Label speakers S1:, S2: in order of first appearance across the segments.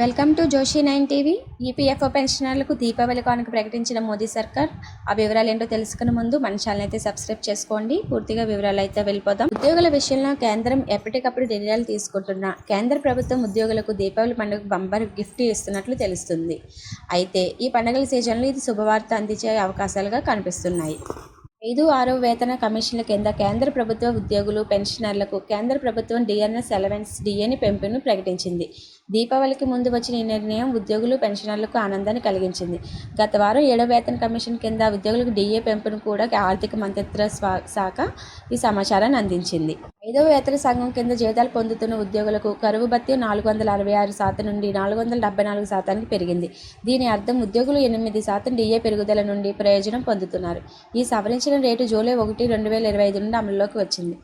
S1: Welcome to Joshi nine TV. EPFO పెన్షనర్లకు దీపావళి కానుక ప్రకటించిన మోదీ సర్కార్. ఆ వివరాలు ఏంటో తెలుసుకునే ముందు మన ఛానల్ అయితే సబ్స్క్రైబ్ చేసుకోండి. పూర్తిగా వివరాలు అయితే వెళ్ళిపోదాం. ఉద్యోగుల విషయంలో కేంద్రం ఎప్పటికప్పుడు నిర్ణయాలు తీసుకుంటున్న కేంద్ర ప్రభుత్వం ఉద్యోగులకు దీపావళి పండుగ బంపర్ గిఫ్ట్ ఇస్తున్నట్లు తెలుస్తుంది. అయితే ఈ పండుగల సీజన్లో ఇది శుభవార్త అందించే అవకాశాలుగా కనిపిస్తున్నాయి. ఐదు ఆరో వేతన కమిషన్ల కింద కేంద్ర ప్రభుత్వ ఉద్యోగులు పెన్షనర్లకు కేంద్ర ప్రభుత్వం డిఎన్ఎస్ అలవెన్స్ డిఎని పెంపును ప్రకటించింది. దీపావళికి ముందు వచ్చిన ఈ నిర్ణయం ఉద్యోగులు పెన్షనర్లకు ఆనందాన్ని కలిగించింది. గత వారం ఏడో వేతన కమిషన్ కింద ఉద్యోగులకు డిఏ పెంపును కూడా ఆర్థిక మంత్రిత్వ శాఖ ఈ సమాచారాన్ని అందించింది. ఐదవ వేతన సంఘం కింద జీతాలు పొందుతున్న ఉద్యోగులకు కరువు భత్యం నాలుగు వందల అరవై ఆరు శాతం నుండి నాలుగు వందల డెబ్బై నాలుగు శాతానికి పెరిగింది. దీని అర్థం ఉద్యోగులు ఎనిమిది శాతం డిఏ పెరుగుదల నుండి ప్రయోజనం పొందుతున్నారు. ఈ సవరించిన రేటు జూలై ఒకటి రెండు వేల ఇరవై ఐదు నుండి అమలులోకి వచ్చింది.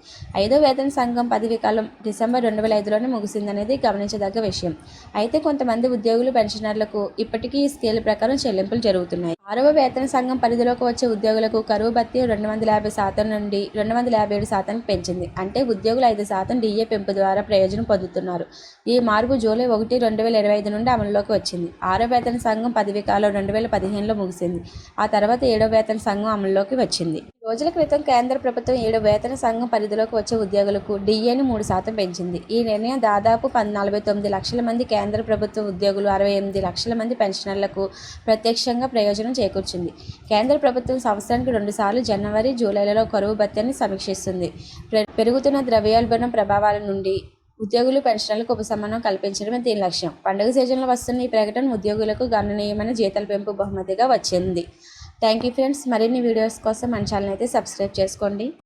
S1: ఐదో వేతన సంఘం పదవీ కాలం డిసెంబర్ రెండు వేల ఐదులోనే ముగిసిందనేది గమనించదగ్గ విషయం. అయితే కొంతమంది ఉద్యోగులు పెన్షనర్లకు ఇప్పటికీ ఈ స్కేల్ ప్రకారం చెల్లింపులు జరుగుతున్నాయి. ఆరవ వేతన సంఘం పరిధిలోకి వచ్చే ఉద్యోగులకు కరువు భత్యం రెండు వందల యాభై శాతం నుండి రెండు వందల యాభై ఏడు శాతం పెంచింది. అంటే ఉద్యోగులు ఐదు శాతం డిఏ పెంపు ద్వారా ప్రయోజనం పొందుతున్నారు. ఈ మార్పు జూలై ఒకటి రెండు వేల ఇరవై ఐదు నుండి అమలులోకి వచ్చింది. ఆరో వేతన సంఘం పదవీ కాలం రెండు వేల పదిహేనులో ముగిసింది. ఆ తర్వాత ఏడో వేతన సంఘం అమలులోకి వచ్చింది. రోజుల క్రితం కేంద్ర ప్రభుత్వం ఏడు వేతన సంఘం పరిధిలోకి వచ్చే ఉద్యోగులకు డిఏని మూడు శాతం పెంచింది. ఈ నిర్ణయం దాదాపు నలభై తొమ్మిది లక్షల మంది కేంద్ర ప్రభుత్వ ఉద్యోగులు అరవై ఎనిమిది లక్షల మంది పెన్షనర్లకు ప్రత్యక్షంగా ప్రయోజనం చేకూర్చింది. కేంద్ర ప్రభుత్వం సంవత్సరానికి రెండుసార్లు జనవరి జూలైలలో కరువు భత్యాన్ని సమీక్షిస్తుంది. పె- పెరుగుతున్న ద్రవ్యోల్బణం ప్రభావాల నుండి ఉద్యోగులు పెన్షనర్లకు ఉపశమనం కల్పించడమే దీని లక్ష్యం. పండుగ సీజన్లో వస్తున్న ఈ ప్రకటన ఉద్యోగులకు గణనీయమైన జీతాల పెంపు బహుమతిగా వచ్చింది. థ్యాంక్ యూ ఫ్రెండ్స్ మరిన్ని వీడియోస్ కోసం మన ఛానల్ అయితే సబ్స్క్రైబ్ చేసుకోండి.